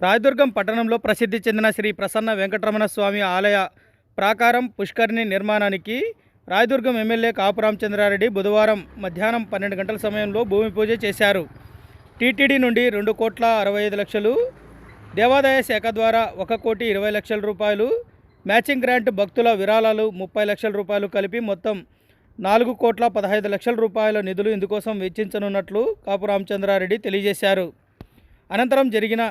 రాయదుర్గం పట్టణంలో ప్రసిద్ధి చెందిన శ్రీ ప్రసన్న వెంకటరమణ స్వామి ఆలయ ప్రాకారం పుష్కరిణి నిర్మాణానికి రాయదుర్గం ఎమ్మెల్యే కాపు రామచంద్రారెడ్డి బుధవారం మధ్యాహ్నం పన్నెండు గంటల సమయంలో భూమి పూజ చేశారు. టీటీడీ నుండి రెండు కోట్ల అరవై ఐదు లక్షలు దేవాదాయ శాఖ ద్వారా ఒక కోటి ఇరవై లక్షల రూపాయలు మ్యాచింగ్ గ్రాంట్ భక్తుల విరాళాలు ముప్పై లక్షల రూపాయలు కలిపి మొత్తం నాలుగు కోట్ల పదహైదు లక్షల రూపాయల నిధులు ఇందుకోసం వెచ్చించనున్నట్లు కాపు రామచంద్రారెడ్డి తెలియజేశారు. అనంతరం జరిగిన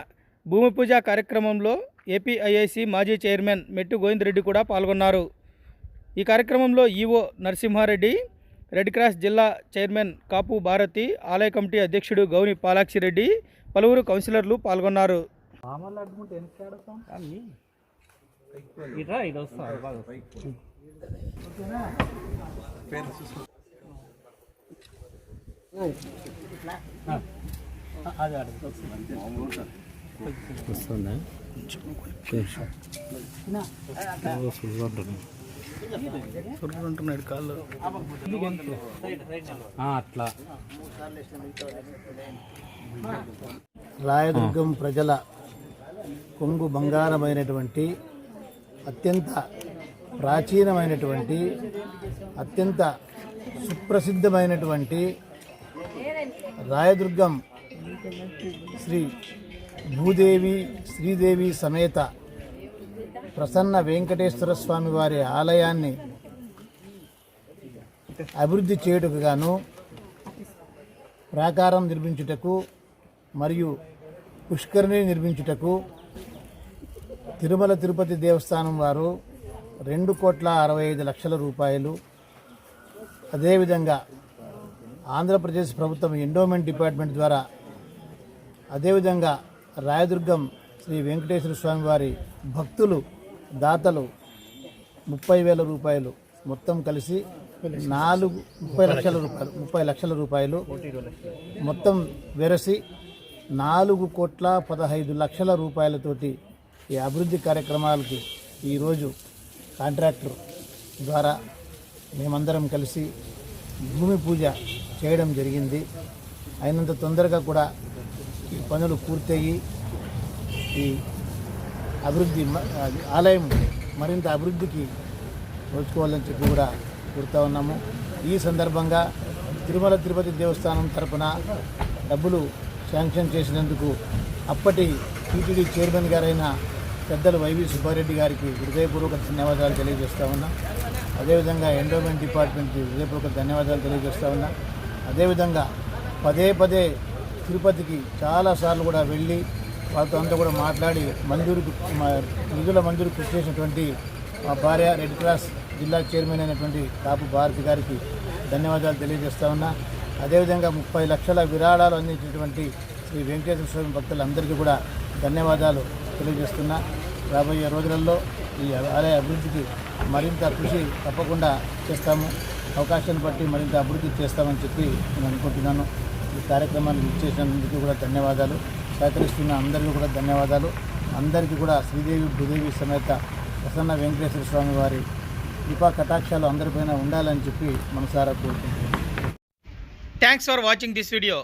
భూమి పూజ కార్యక్రమంలో ఏపీఐఐసి మాజీ చైర్మన్ మెట్టు గోవిందరెడ్డి కూడా పాల్గొన్నారు. ఈ కార్యక్రమంలో ఈవో నరసింహారెడ్డి రెడ్ క్రాస్ జిల్లా చైర్మన్ కాపు భారతి ఆలయ కమిటీ అధ్యక్షుడు గౌని పాలాక్షిరెడ్డి పలువురు కౌన్సిలర్లు పాల్గొన్నారు. అది వస్తుందా? ఉంటున్నాడు కాళ్ళు. అట్లా. రాయదుర్గం ప్రజల కొంగు బంగారమైనటువంటి అత్యంత ప్రాచీనమైనటువంటి అత్యంత సుప్రసిద్ధమైనటువంటి రాయదుర్గం శ్రీ భూదేవి శ్రీదేవి సమేత ప్రసన్న వెంకటేశ్వర స్వామి వారి ఆలయాన్ని అభివృద్ధి చేయుటకు గాను ప్రాకారం నిర్మించుటకు మరియు పుష్కరిణి నిర్మించుటకు తిరుమల తిరుపతి దేవస్థానం వారు రెండు కోట్ల అరవై ఐదు లక్షల రూపాయలు. అదేవిధంగా ఆంధ్రప్రదేశ్ ప్రభుత్వం ఎండోమెంట్ డిపార్ట్మెంట్ ద్వారా అదేవిధంగా రాయదుర్గం శ్రీ వెంకటేశ్వర స్వామివారి భక్తులు దాతలు ముప్పై వేల రూపాయలు మొత్తం కలిసి నాలుగు ముప్పై లక్షల రూపాయలు ముప్పై లక్షల రూపాయలు మొత్తం వెరసి నాలుగు కోట్ల పదహైదు లక్షల రూపాయలతోటి ఈ అభివృద్ధి కార్యక్రమాలకి ఈరోజు కాంట్రాక్టర్ ద్వారా మేమందరం కలిసి భూమి పూజ చేయడం జరిగింది. అయినంత తొందరగా కూడా ఈ పనులు పూర్తయ్యి ఈ అభివృద్ధి మ- ఆలయం మరింత అభివృద్ధికి నోచుకోవాలని చెప్పి కూడా కోరుతా ఉన్నాము. ఈ సందర్భంగా తిరుమల తిరుపతి దేవస్థానం తరపున డబ్బులు శాంక్షన్ చేసినందుకు అప్పటి టీటీడీ చైర్మన్ గారైన పెద్దలు వైవి సుబ్బారెడ్డి గారికి హృదయపూర్వక ధన్యవాదాలు తెలియజేస్తా ఉన్నా. అదేవిధంగా ఎండోమెంట్ డిపార్ట్మెంట్కి హృదయపూర్వక ధన్యవాదాలు తెలియజేస్తా ఉన్నా. అదేవిధంగా పదే పదే తిరుపతికి చాలాసార్లు కూడా వెళ్ళి వాళ్ళతో అంతా కూడా మాట్లాడి మంజూరు నిధుల మంజూరు కృషి చేసినటువంటి మా భార్య రెడ్ క్రాస్ జిల్లా చైర్మన్ అయినటువంటి కాపు భారతి గారికి ధన్యవాదాలు తెలియజేస్తా ఉన్నా. అదేవిధంగా ముప్పై లక్షల విరాళాలు అందించినటువంటి శ్రీ వెంకటేశ్వర స్వామి భక్తులందరికీ కూడా ధన్యవాదాలు తెలియజేస్తున్నా. రాబోయే రోజులలో ఈ ఆలయ అభివృద్ధికి మరింత కృషి తప్పకుండా చేస్తాము. అవకాశాన్ని బట్టి మరింత అభివృద్ధి చేస్తామని చెప్పి నేను అనుకుంటున్నాను. ఈ కార్యక్రమాన్ని చేసినందుకు కూడా ధన్యవాదాలు. సహకరిస్తున్న అందరికీ కూడా ధన్యవాదాలు. అందరికీ కూడా శ్రీదేవి భూదేవి సమేత ప్రసన్న వెంకటేశ్వర స్వామి వారి కృపా కటాక్షాలు అందరిపైన ఉండాలని చెప్పి మనసారా కోరుకుంటున్నాను. Thanks for watching this video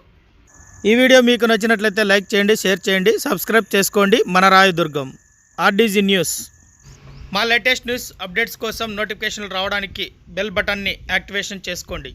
ఈ వీడియో మీకు నచ్చినట్లయితే లైక్ చేయండి షేర్ చేయండి సబ్స్క్రైబ్ చేసుకోండి. మన రాయదుర్గం ఆర్డీజీ న్యూస్. మా లేటెస్ట్ న్యూస్ అప్డేట్స్ కోసం నోటిఫికేషన్లు రావడానికి బెల్ బటన్ని యాక్టివేషన్ చేసుకోండి.